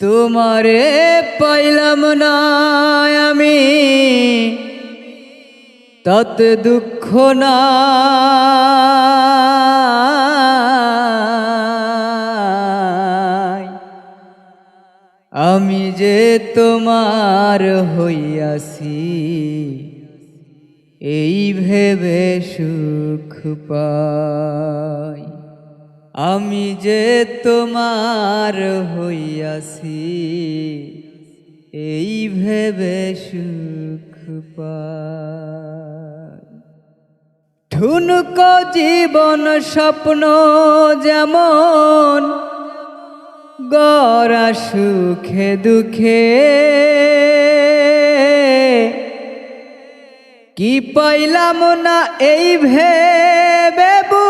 তোমারে পাইলাম না আমি। তত দুঃখ না। আমি যে তোমার হইয়াছি, এই ভেবে সুখ পাই। আমি যে তোমার হইয়াছি, এই ভেবে সুখ পাই। ঠুনক জীবন স্বপ্ন যেমন, গড়া সুখে দুঃখে। কি পাইলাম না এই ভেবে বুক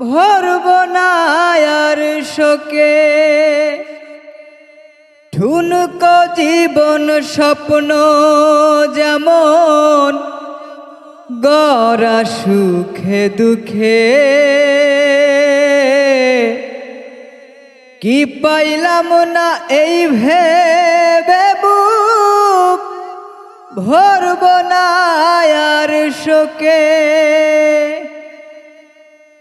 ভরব না আর শোকে। ঠুনক জীবন স্বপ্ন যেমন গড়া সুখে দুঃখে। কি পাইলাম না এই ভেবে বুক? ভরব আর শোকে।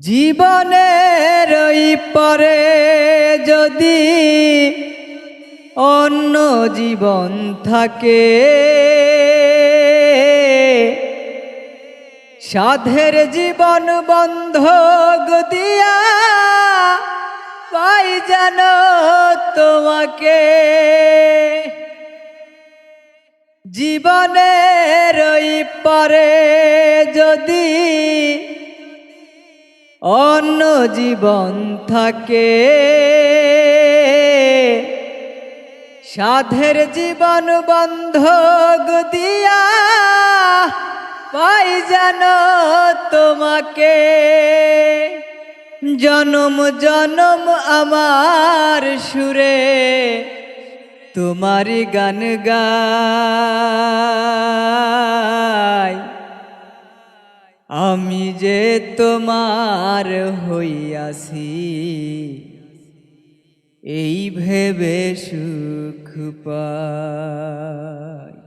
জীবনের ওই পরে যদি অন্য জীবন থাকে, সাধের জীবন বন্ধ দিয়া পাই যেন তোমাকে। জীবনের ওই পরে যদি অন্য জীবন থাকে। সাধের জীবন বন্ধ দিয়া পাই যেন তোমাকে। জনম জনম আমার সুরে তোমারি গান গাই আমি যে তোমার হইয়াছি এই ভেবে সুখ পাই।